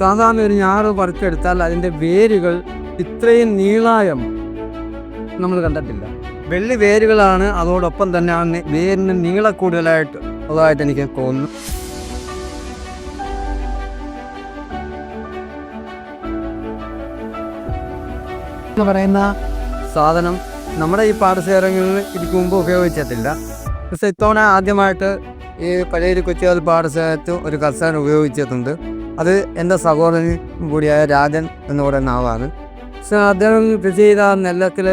സാധാരണ ഒരു ഞാറ് പറിച്ചെടുത്താൽ അതിന്റെ വേരുകൾ ഇത്രയും നീളായം നമ്മൾ കണ്ടിട്ടില്ല. വെള്ളി വേരുകളാണ് അതോടൊപ്പം തന്നെ ആ വേരിന് നീള കൂടുതലായിട്ട് ഉള്ളതായിട്ട് എനിക്ക് തോന്നുന്നു. എന്ന് പറയുന്ന സാധനം നമ്മുടെ ഈ പാടശേഖരങ്ങളിൽ ഇതിക്ക് മുമ്പ് ഉപയോഗിച്ചിട്ടില്ല. പക്ഷെ ഇത്തവണ ആദ്യമായിട്ട് ഈ പഴയ കൊച്ചുകാൽ പാടശേഖരത്ത് ഒരു കർഷകൻ ഉപയോഗിച്ചിട്ടുണ്ട്. അത് എന്റെ സഹോദരൻ കൂടിയായ രാജൻ എന്ന് പറയുന്ന ആളാണ്. പക്ഷെ അദ്ദേഹം കൃഷി ചെയ്ത നെല്ലത്തിൽ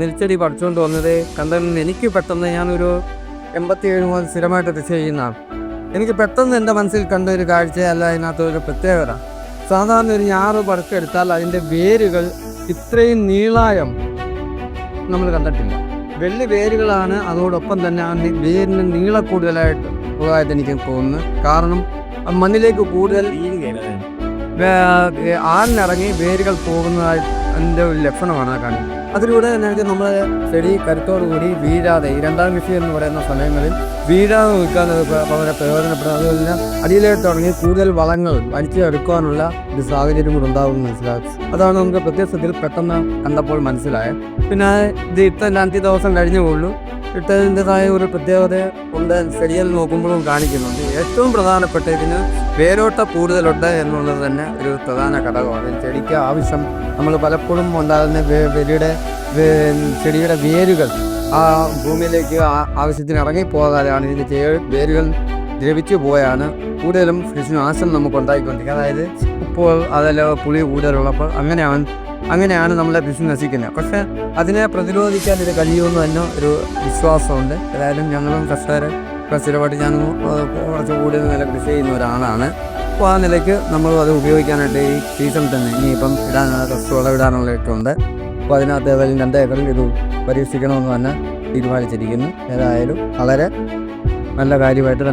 നെൽച്ചെടി പഠിച്ചുകൊണ്ട് വന്നത് കണ്ടതിൽ എനിക്ക് പെട്ടെന്ന് ഞാനൊരു എൺപത്തിയേഴ് മുതൽ സ്ഥിരമായിട്ട് കൃഷി ചെയ്യുന്നതാണ്. എനിക്ക് പെട്ടെന്ന് എന്റെ മനസ്സിൽ കണ്ട ഒരു കാഴ്ചയല്ല അതിനകത്ത് ഒരു പ്രത്യേകത. സാധാരണ ഒരു ഞാറ് പടക്കെടുത്താൽ അതിന്റെ വേരുകൾ ഇത്രയും നീളായം നമ്മൾ കണ്ടിട്ടില്ല. വെള്ളി വേരുകളാണ് അതോടൊപ്പം തന്നെ ആ വേരിന് നീള കൂടുതലായിട്ട് ഉള്ളതായിട്ട് എനിക്ക് തോന്നുന്നു കാരണം മണ്ണിലേക്ക് കൂടുതൽ ആറിനിറങ്ങി വേരുകൾ പോകുന്നതായി എന്റെ ഒരു ലക്ഷണമാണ് ആ കാണുന്നത്. അതിലൂടെ തന്നെ നമ്മൾ ചെടി കരുത്തോടുകൂടി വീഴാതെ ഈ രണ്ടാം കൃഷി എന്ന് പറയുന്ന സമയങ്ങളിൽ വീഴാതെ നിൽക്കാൻ വളരെ പ്രയോജനപ്പെടും. അതുപോലെ അടിയിലേക്ക് തുടങ്ങി കൂടുതൽ വളങ്ങൾ വലിച്ചെടുക്കാനുള്ള ഒരു സാഹചര്യം കൂടെ ഉണ്ടാകും മനസ്സിലാക്കി അതാണ് നമുക്ക് പ്രത്യക്ഷത്തിൽ പെട്ടെന്ന് കണ്ടപ്പോൾ മനസ്സിലായത്. പിന്നെ ഇത് ഇത്ര അഞ്ച് ദിവസം കഴിഞ്ഞേ ഉള്ളൂ. ഇട്ടതിന്റെതായ ഒരു പ്രത്യേകത ഉണ്ട് ചെടിയിൽ നോക്കുമ്പോഴും കാണിക്കുന്നുണ്ട്. ഏറ്റവും പ്രധാനപ്പെട്ട ഇതിന് വേരോട്ട കൂടുതലുണ്ട് എന്നുള്ളത് തന്നെ ഒരു പ്രധാന ഘടകമാണ്. ചെടിക്ക് ആവശ്യം നമ്മൾ പലപ്പോഴും ഉണ്ടാകുന്ന വേ- ചെടിയുടെ വേരുകൾ ആ ഭൂമിയിലേക്ക് ആവശ്യത്തിന് ഇറങ്ങിപ്പോകാതെയാണ് ഇതിന്റെ വേരുകൾ ദ്രവിച്ചു പോയാണ്. കൂടുതലും കൃഷിനാശം നമുക്ക് ഉണ്ടായിക്കൊണ്ടിരിക്കുക അതായത് ഇപ്പോൾ അതല്ല പുളി കൂടുതലുള്ളപ്പോൾ അങ്ങനെയാണ് അങ്ങനെയാണ് നമ്മളെ കൃഷി നശിക്കുന്നത്. പക്ഷേ അതിനെ പ്രതിരോധിക്കാൻ ഇത് കഴിയുമെന്ന് തന്നെ ഒരു വിശ്വാസമുണ്ട്. ഏതായാലും ഞങ്ങളും കർഷകർ കർഷകരുമായിട്ട് ഞാൻ കുറച്ച് കൂടുതൽ നില കൃഷി ചെയ്യുന്ന ഒരാളാണ്. അപ്പോൾ ആ നിലയ്ക്ക് നമ്മൾ അത് ഉപയോഗിക്കാനായിട്ട് ഈ സീസൺ തന്നെ ഇനിയിപ്പം ഇടാനുള്ള റസ്റ്റ് വിളവിടാനുള്ളതൊക്കെ ഉണ്ട്. അപ്പോൾ അതിനകത്ത് ഏതായാലും രണ്ട് ഏക്കറിൽ ഇത് പരീക്ഷിക്കണമെന്ന് തന്നെ തീരുമാനിച്ചിരിക്കുന്നു. ഏതായാലും വളരെ നല്ല കാര്യമായിട്ട്